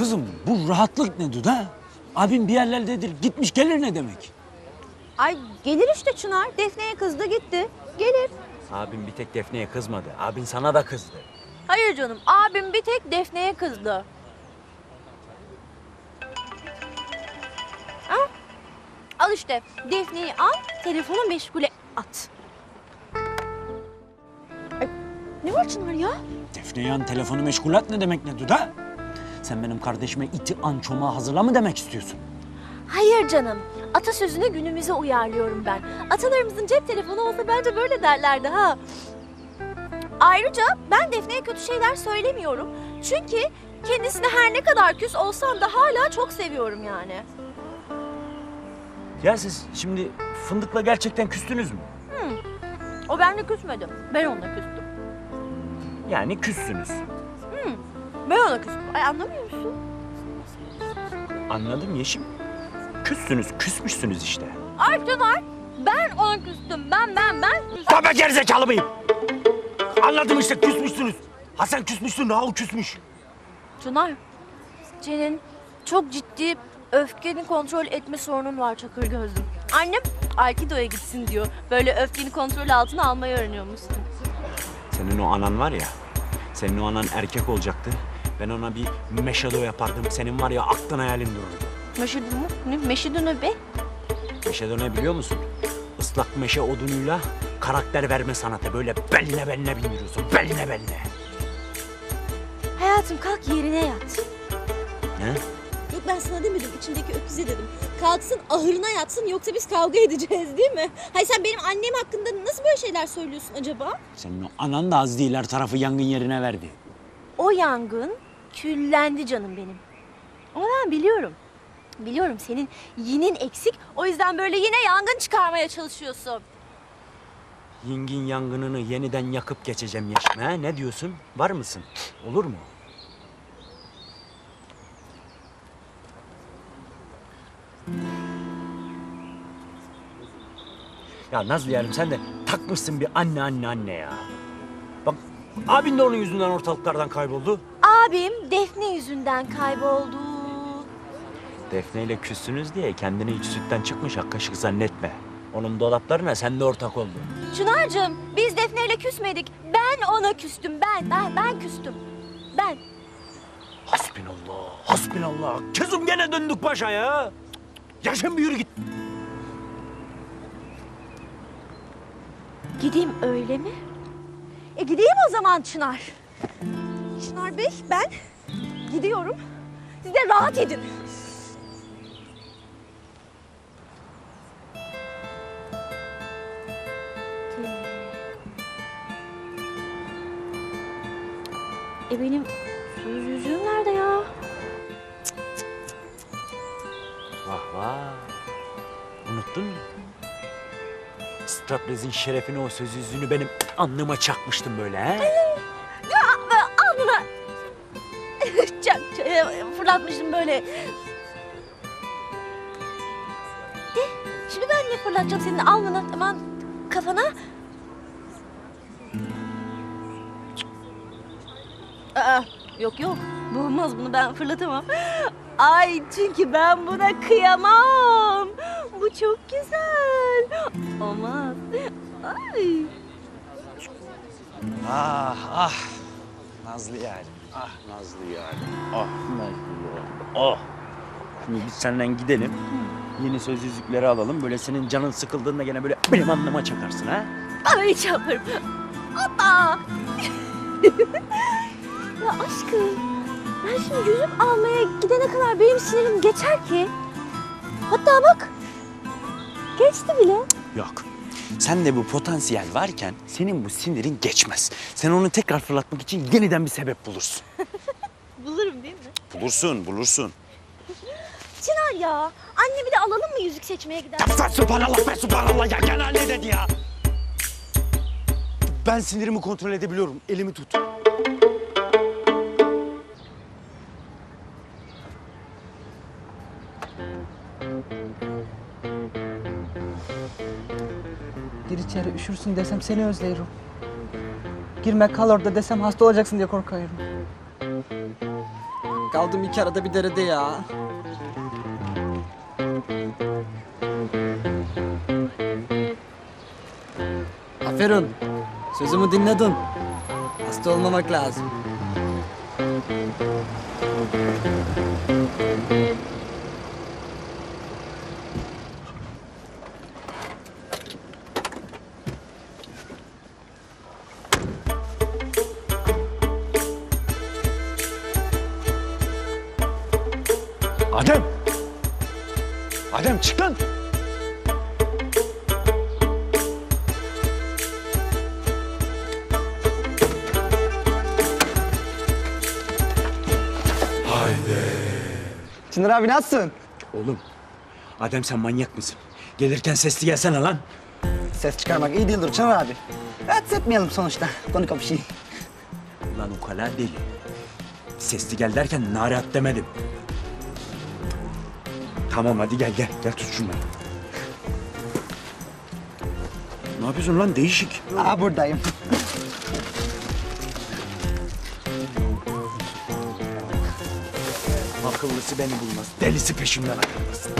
Kızım bu rahatlık ne Duda? Abim bir yerlerdedir gitmiş gelir ne demek? Ay gelir işte Çınar. Defne'ye kızdı gitti. Gelir. Abim bir tek Defne'ye kızmadı. Abin sana da kızdı. Hayır canım. Abim bir tek Defne'ye kızdı. Al. Al işte. Defne'yi al. Telefonu meşgule at. Ay, ne var Çınar ya? Defne'ye an telefonu meşgul et ne demek ne Duda? Sen benim kardeşime iti an çomağı hazırla mı demek istiyorsun? Hayır canım. Atasözünü günümüze uyarlıyorum ben. Atalarımızın cep telefonu olsa bence böyle derlerdi ha. Ayrıca ben Defne'ye kötü şeyler söylemiyorum. Çünkü kendisine her ne kadar küs olsam da hala çok seviyorum yani. Ya siz şimdi Fındık'la gerçekten küstünüz mü? O benimle küsmedi. Ben onunla küstüm. Yani küssünüz. Ben ona küstüm. Ay anlamıyor musun? Anladım Yeşim. Küssünüz, küsmüşsünüz işte. Ay Çınar, ben ona küstüm. Ben, ben, ben küstüm. Ben gerizekalı mıyım? Anladım işte küsmüşsünüz. Ha sen küsmüşsün, o küsmüş. Çınar, senin çok ciddi öfkeni kontrol etme sorunun var Çakır Gözlüm. Annem Aikido'ya gitsin diyor. Böyle öfkeni kontrol altına almayı öğreniyormuşsun. Senin o anan var ya, senin o anan erkek olacaktı. Ben ona bir meşado yapardım. Senin var ya aklın hayalin dururdu. Meşidun mu? Ne? Meşidun ne be? Meşado ne biliyor musun? Islak meşe odunuyla karakter verme sanatı. Böyle beline beline bindiriyorsun. Beline beline. Hayatım kalk yerine yat. Ne? Yok ben sana demedim içimdeki öküze dedim. Kalksın ahırına yatsın yoksa biz kavga edeceğiz değil mi? Hayır sen benim annem hakkında nasıl böyle şeyler söylüyorsun acaba? Senin o anan da az değil her tarafı yangın yerine verdi. O yangın küllendi canım benim. Ama ben biliyorum. Biliyorum senin yinin eksik. O yüzden böyle yine yangın çıkarmaya çalışıyorsun. Yingin yangınını yeniden yakıp geçeceğim Yeşim. Ha? Ne diyorsun? Var mısın? Olur mu? Ya Nazlı yarım sen de takmışsın bir anne anne anne ya. Bak abin de onun yüzünden ortalıklardan kayboldu. Abim Defne yüzünden kayboldu. Defne ile küssünüz diye kendini hiç sütten çıkmış ak kaşık zannetme. Onun dolaplarına sen de ortak oldun. Çınar'cığım biz Defne ile küsmedik. Ben ona küstüm. Ben, ben, ben küstüm. Ben. Hasbinallah, hasbinallah. Kızım gene döndük başa ya. Yaşın bir yürü git. Gideyim öyle mi? E gideyim o zaman Çınar. Çınar Bey ben gidiyorum. Siz de rahat edin. E benim söz yüzüğüm nerede ya? Vah vah. Unuttun mu? Straplez'in şerefine o söz yüzüğünü benim alnıma çakmıştım böyle he? Fırlatmıştım böyle. De, şimdi ben ne fırlatacağım senin alnına, aman kafana? Aa, yok yok, olmaz bunu ben fırlatamam. Ay çünkü ben buna kıyamam. Bu çok güzel. Olmaz. Ay. Ah ah. Nazlı yani. Ah Nazlı yani. Ah Nazlı. Oh. Şimdi biz senden gidelim. Yeni söz yüzükleri alalım. Böyle senin canın sıkıldığında gene böyle benim alnıma çakarsın ha? Ay çarparım. Hoppa. ya aşkım. Ben şimdi yüzük almaya gidene kadar benim sinirim geçer ki. Hatta bak. Geçti bile. Yok. Sen de bu potansiyel varken senin bu sinirin geçmez. Sen onu tekrar fırlatmak için yeniden bir sebep bulursun. Bulurum değil mi? Bulursun, bulursun. Çınar ya. Anne bir de alalım mı yüzük seçmeye gider? Ya sen subhanallah be subhanallah ya genel ne dedi ya? Ben sinirimi kontrol edebiliyorum. Elimi tut. Gir içeri üşürsün desem seni özlerim. Girme kal orada desem hasta olacaksın diye korkuyorum. Kaldım iki arada bir derede ya. Aferin. Sözümü dinledin. Hasta olmamak lazım. Çınar abi nasılsın? Oğlum, Adem sen manyak mısın? Gelirken sesli gelsene lan. Ses çıkarmak iyi değildir Çınar abi. Rahatsız etmeyelim sonuçta. Konu kapışı. Ulan ukala deli. Sesli gel derken narihat demedim. Tamam hadi gel gel. Gel tut şunu. Ne yapıyorsun lan değişik. Aa buradayım. Akıllısı beni bulmaz. Delisi peşimden akıllısı.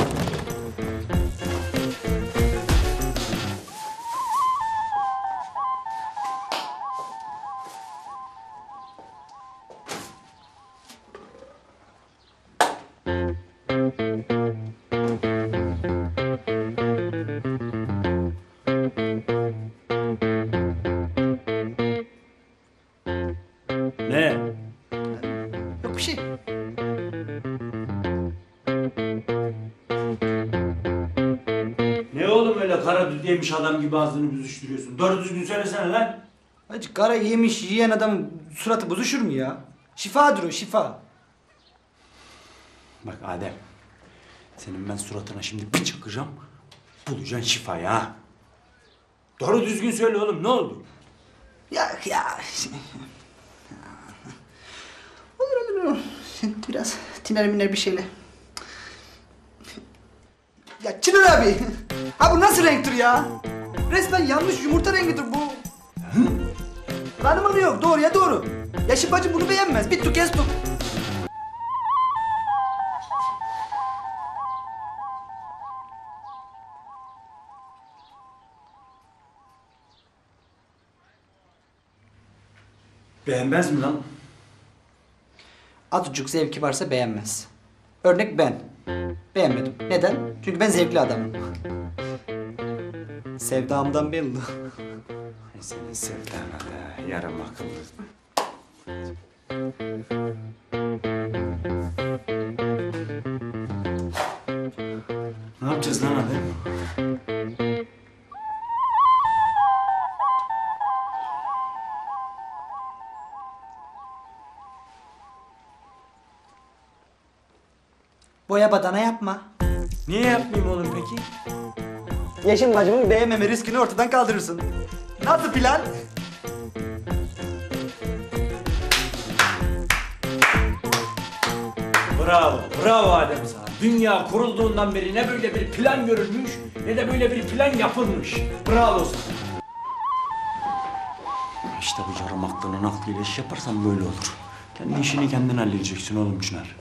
Yemiş adam gibi ağzını büzüştürüyorsun? Doğru düzgün söylesene lan. Hacı kara yemiş yiyen adamın suratı bozuşur mu ya? Şifadır o şifa. Bak Adem. Senin ben suratına şimdi bir çakacağım. Bulacaksın şifayı ha. Doğru düzgün söyle oğlum ne oldu? Ya ya. Olur olur olur. Biraz tiner miner bir şeyle. Ya Çınar abi. Ha bu nasıl renktir ya? Resmen yanlış yumurta rengidir bu. Hanımın yok doğru ya doğru. Ya şimdi bacım bunu beğenmez. Bittu kestuk. Beğenmez mi lan? Azıcık zevki varsa beğenmez. Örnek ben. Beğenmedim. Neden? Çünkü ben zevkli adamım. Sevdamdan belli. Senin sevdana da yarım akıllı. Boya badana yapma. Niye yapmayayım oğlum peki? Yeşim bacımın beğenmeme riskini ortadan kaldırırsın. Nasıl plan? Bravo, bravo Adem sana. Dünya kurulduğundan beri ne böyle bir plan görülmüş ne de böyle bir plan yapılmış. Bravo sana. İşte bu yarım aklının aklıyla iş yaparsan böyle olur. Kendi işini kendin halledeceksin oğlum Çınar.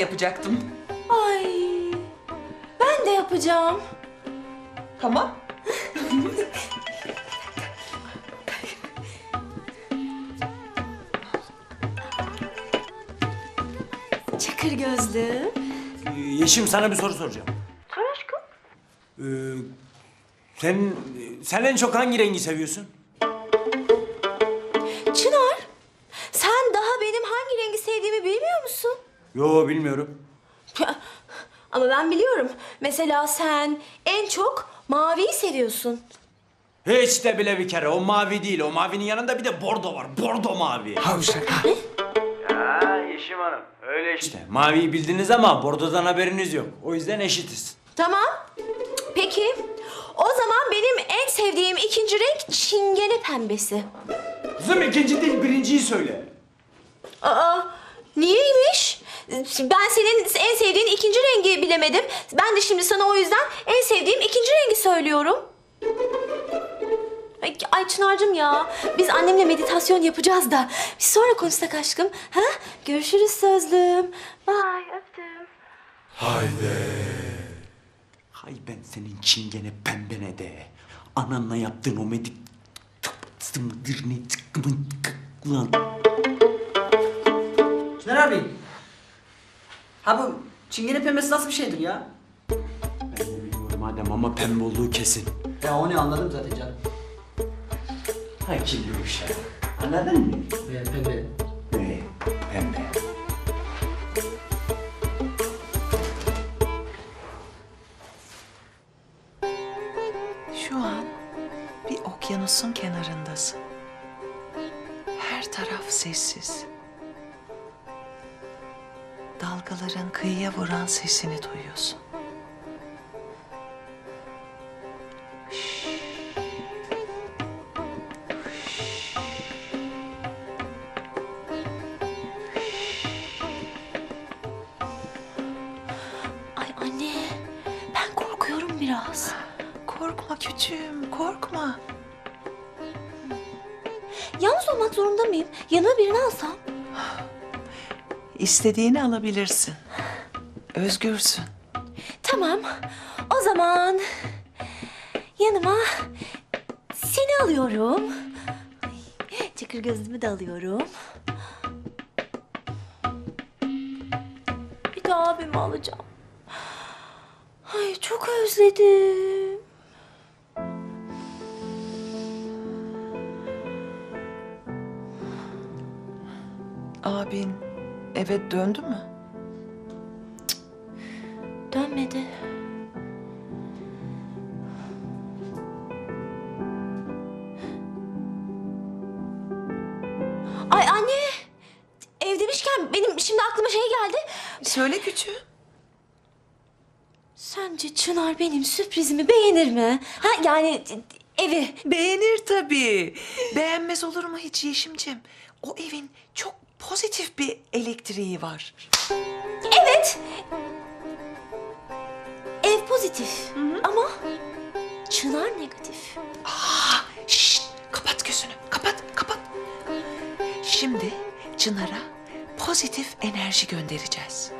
Yapacaktım. Ay. Ben de yapacağım. Tamam. Çakır gözlü. Ee, Yeşim sana bir soru soracağım. Sor aşkım. Ee, sen, sen en çok hangi rengi seviyorsun? Yo bilmiyorum. Ama ben biliyorum. Mesela sen en çok maviyi seviyorsun. Hiç de bile bir kere. O mavi değil. O mavinin yanında bir de bordo var. Bordo mavi. Havşak. Ya Yeşim Hanım. Öyle işte. Maviyi bildiniz ama bordodan haberiniz yok. O yüzden eşitiz. Tamam. Peki sevdiğim ikinci renk çingene pembesi. Kızım ikinci değil birinciyi söyle. Aa, niyeymiş? Ben senin en sevdiğin ikinci rengi bilemedim. Ben de şimdi sana o yüzden en sevdiğim ikinci rengi söylüyorum. Ay, ay Çınar'cığım ya, biz annemle meditasyon yapacağız da. Biz sonra konuşsak aşkım. Ha? Görüşürüz sözlüm. Bye, öptüm. Hay ben senin çingene pembene de. Ananla yaptığın o medik... Sımdırını tıkkımın Lan. Çınar abi. Ha bu çingene pembesi nasıl bir şeydir ya? Ben de bilmiyorum Adem ama pembe olduğu kesin. Ya onu anladım zaten canım. Hay kirliymiş ya. Anladın mı? Ee, pembe. Ne? Pembe. Şu an bir okyanusun kenarındasın. Her taraf sessiz. Dalgaların kıyıya vuran sesini duyuyorsun. İstediğini alabilirsin. Özgürsün. Tamam. O zaman yanıma seni alıyorum. Ay, Çakır gözlümü de alıyorum. Bir de abimi alacağım. Ay çok özledim. Abin eve döndü mü? Dönmedi. Ay anne. Ev demişken benim şimdi aklıma şey geldi. Söyle küçüğüm. Sence Çınar benim sürprizimi beğenir mi? Ha yani evi. Beğenir tabii. Beğenmez olur mu hiç Yeşimcim? O evin çok pozitif bir elektriği var. Evet. Ev pozitif ama Çınar negatif. Aa, şşt, kapat gözünü. Kapat, kapat. Şimdi Çınar'a pozitif enerji göndereceğiz.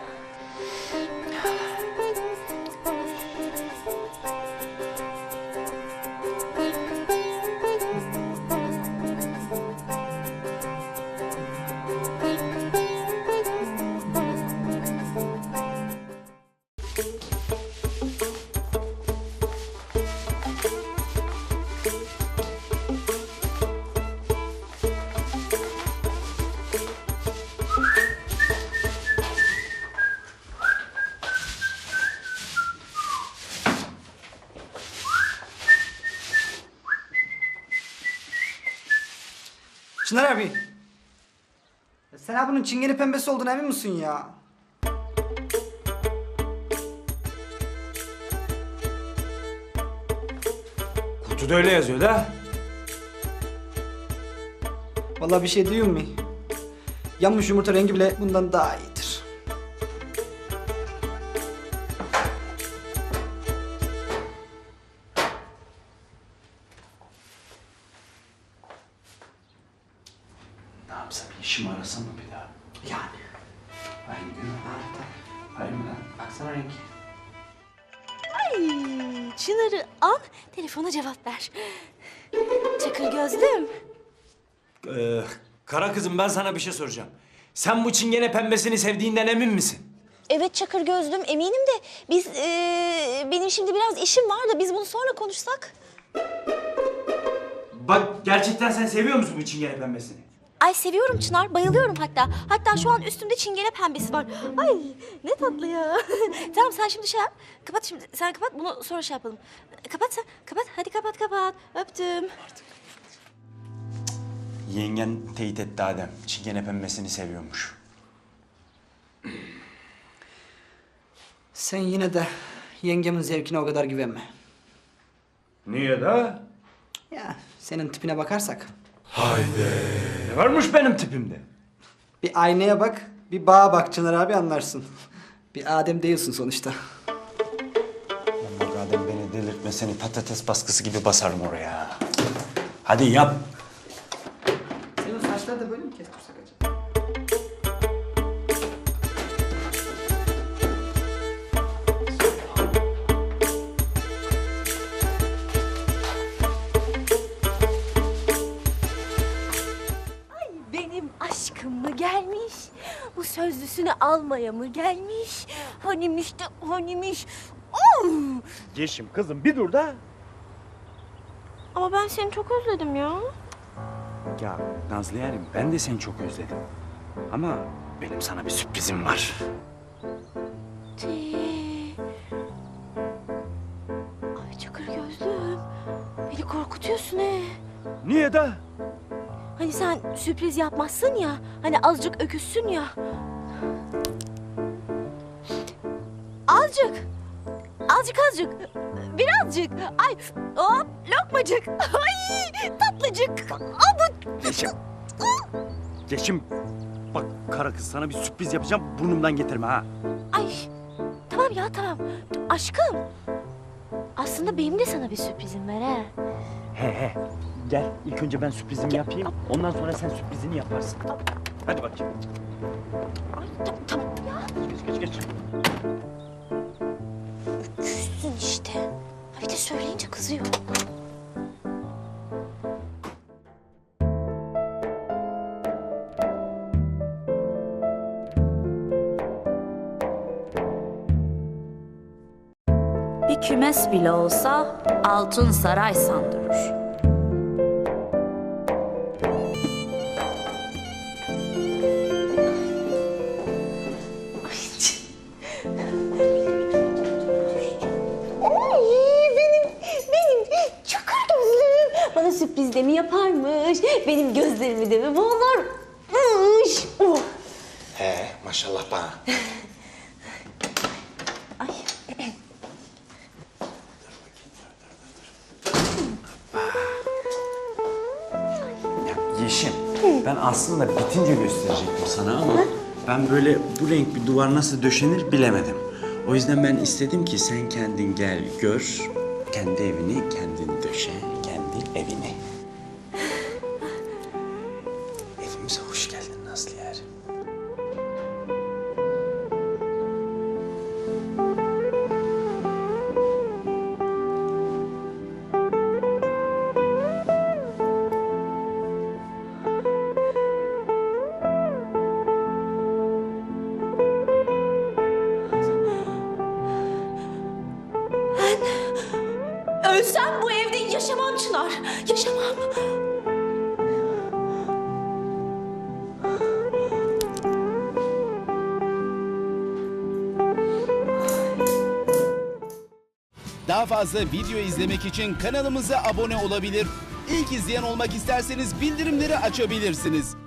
Çınar abi. Sen ha bunun çingene pembesi olduğuna emin misin ya? Kutuda öyle yazıyor da. Vallahi bir şey diyeyim mi? Yanmış yumurta rengi bile bundan daha iyidir. Ne yapsam işim arasam mı bir daha? Yani. Aynı gün mü? Ha, tabii. Aynı mı lan? Baksana rengi. Ay, Çınar'ı al, telefona cevap ver. Çakır gözlüm. Ee, kara kızım ben sana bir şey soracağım. Sen bu çingene pembesini sevdiğinden emin misin? Evet Çakır gözlüm eminim de biz eee, benim şimdi biraz işim var da biz bunu sonra konuşsak. Bak gerçekten sen seviyor musun bu çingene pembesini? Ay seviyorum Çınar, bayılıyorum hatta. Hatta şu an üstümde çingene pembesi var. Ay ne tatlı ya. tamam sen şimdi şey yap. Kapat şimdi. Sen kapat bunu sonra şey yapalım. Kapat sen. Kapat. Hadi kapat kapat. Öptüm. Yengen teyit etti Adem. Çingene pembesini seviyormuş. Sen yine de yengemin zevkine o kadar güvenme. Niye de? Ya senin tipine bakarsak. Ne varmış benim tipimde? Bir aynaya bak, bir bağa bak Çınar abi anlarsın. Bir Adem değilsin sonuçta. Bak Adem beni delirtme seni patates baskısı gibi basarım oraya. Hadi yap. Bu sözlüsünü almaya mı gelmiş? Hanimiş de hanimiş. Oh! Yeşim kızım bir dur da. Ama ben seni çok özledim ya. Ya Nazlı yarim ben de seni çok özledim. Ama benim sana bir sürprizim var. Tee. Ay çakır gözlüm. Beni korkutuyorsun he. Niye de? Hani sen sürpriz yapmazsın ya. Hani azıcık öküzsün ya. Azıcık. Azıcık azıcık. Birazcık. Ay hop lokmacık. Ay tatlıcık. Abu. Yeşim. Yeşim. Bak kara kız sana bir sürpriz yapacağım burnumdan getirme ha. Ay tamam ya tamam. Aşkım. Aslında benim de sana bir sürprizim var ha. He he. Gel ilk önce ben sürprizimi yapayım. Ondan sonra sen sürprizini yaparsın. Hadi bakayım. Ay ta- tamam ya. Geç geç geç. Küstün işte. Ha, Bir de söyleyince kızıyor. Bir kümes bile olsa altın saray sandırır. Benim gözlerimi de mi boğarmış? Oh. He maşallah bana. Ay. Ya Yeşim, ben aslında bitince gösterecektim sana ama ben böyle bu renk bir duvar nasıl döşenir bilemedim. O yüzden ben istedim ki sen kendin gel gör, kendi evini kendin döşe, kendi evini. Ölsem bu evde yaşamam Çınar. Yaşamam. Daha fazla video izlemek için kanalımıza abone olabilir. İlk izleyen olmak isterseniz bildirimleri açabilirsiniz.